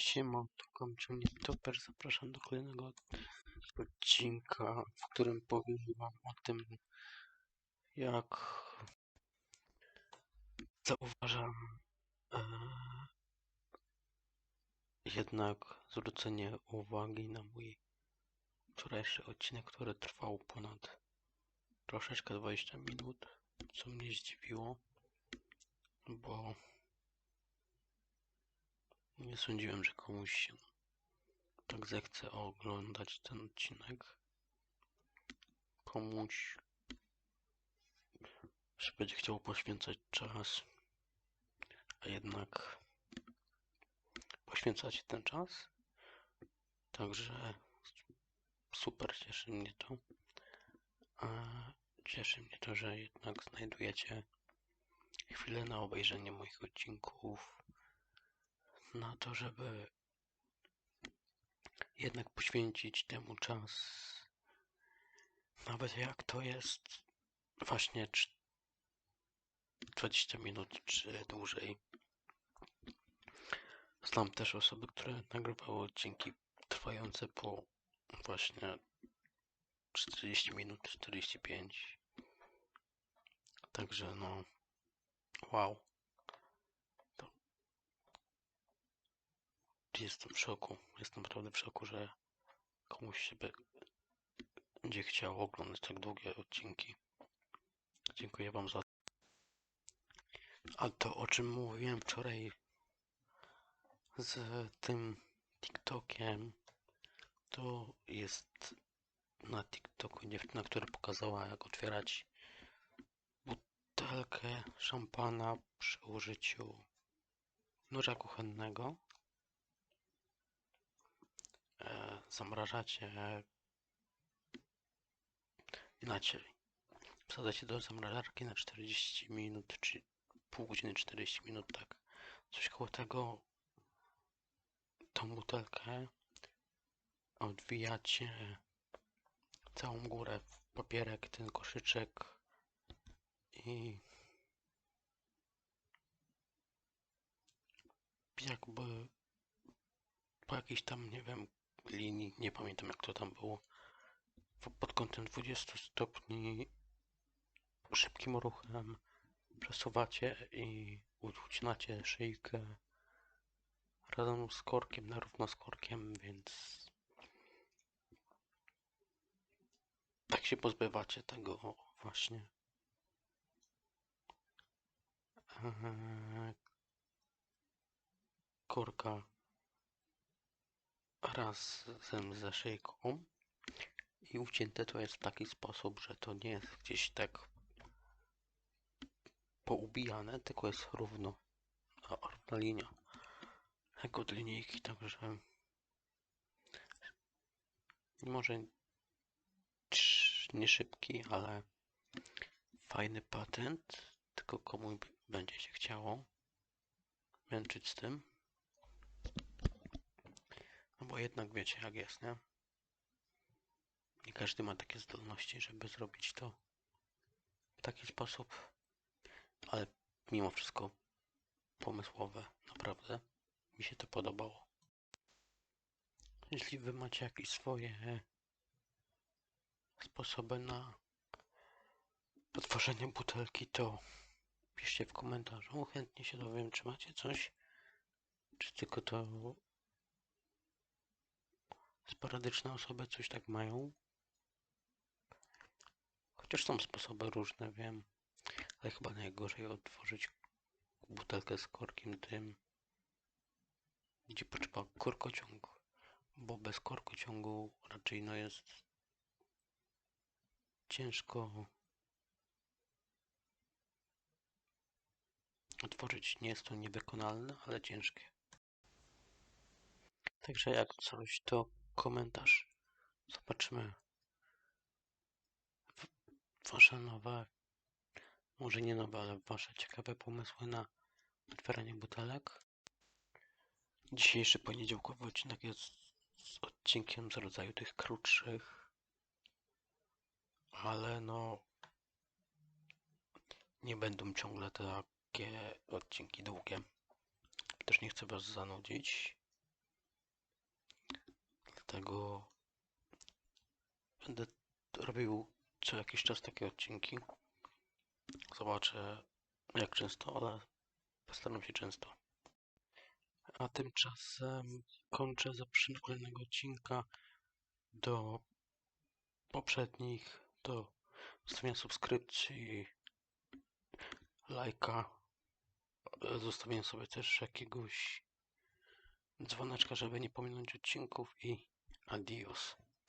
Siema, tu Kamczyn Toper. Zapraszam do kolejnego odcinka, w którym powiem wam o tym, jak zauważam e, jednak zwrócenie uwagi na mój wczorajszy odcinek, który trwał ponad troszeczkę 20 minut, co mnie zdziwiło, bo nie sądziłem, że komuś się tak zechce oglądać ten odcinek. Komuś się będzie chciał poświęcać czas, a jednak poświęcacie ten czas. Także super cieszy mnie to. A cieszy mnie to, że jednak znajdujecie chwilę na obejrzenie moich odcinków na to, żeby jednak poświęcić temu czas. Nawet jak to jest właśnie 20 minut czy dłużej. Znam też osoby, które nagrywały odcinki trwające po właśnie 40 minut, 45. Także no, wow. Jestem w szoku. Jestem naprawdę w szoku, że komuś się będzie chciało oglądać tak długie odcinki. Dziękuję Wam za. A to, o czym mówiłem wczoraj z tym TikTokiem, to jest na TikToku dziewczyna, która pokazała, jak otwierać butelkę szampana przy użyciu noża kuchennego zamrażacie inaczej. Wsadzacie do zamrażarki na 40 minut, czy pół godziny 40 minut, tak. Coś koło tego tą butelkę odwijacie całą górę w papierek, ten koszyczek i jakby po jakiejś tam, nie wiem, linii, nie pamiętam jak to tam było, pod kątem 20 stopni szybkim ruchem przesuwacie i ucinacie szyjkę razem z korkiem, na równo z korkiem, więc tak się pozbywacie tego właśnie. Eee, korka razem ze szyjką i ucięte to jest w taki sposób, że to nie jest gdzieś tak poubijane, tylko jest równo, równa linia jak od linijki, także może nie szybki, ale fajny patent, tylko komu będzie się chciało męczyć z tym. Bo jednak wiecie jak jest, nie? Nie każdy ma takie zdolności, żeby zrobić to w taki sposób, ale mimo wszystko pomysłowe, naprawdę mi się to podobało. Jeśli wy macie jakieś swoje sposoby na otworzenie butelki, to piszcie w komentarzu. Chętnie się dowiem, czy macie coś, czy tylko to sporadyczne osoby coś tak mają. Chociaż są sposoby różne, wiem, ale chyba najgorzej otworzyć butelkę z korkiem tym, gdzie potrzeba korkociągu, bo bez korkociągu raczej no jest ciężko otworzyć. Nie jest to niewykonalne, ale ciężkie. Także jak coś, to komentarz. Zobaczymy wasze nowe, może nie nowe, ale wasze ciekawe pomysły na otwieranie butelek. Dzisiejszy poniedziałkowy odcinek jest z odcinkiem z rodzaju tych krótszych, ale no nie będą ciągle takie odcinki długie. Też nie chcę was zanudzić. Dlatego będę robił co jakiś czas takie odcinki. Zobaczę jak często, ale postaram się często. A tymczasem kończę zapraszam kolejnego odcinka do poprzednich, do zostawienia subskrypcji, lajka, zostawienia sobie też jakiegoś dzwoneczka, żeby nie pominąć odcinków i a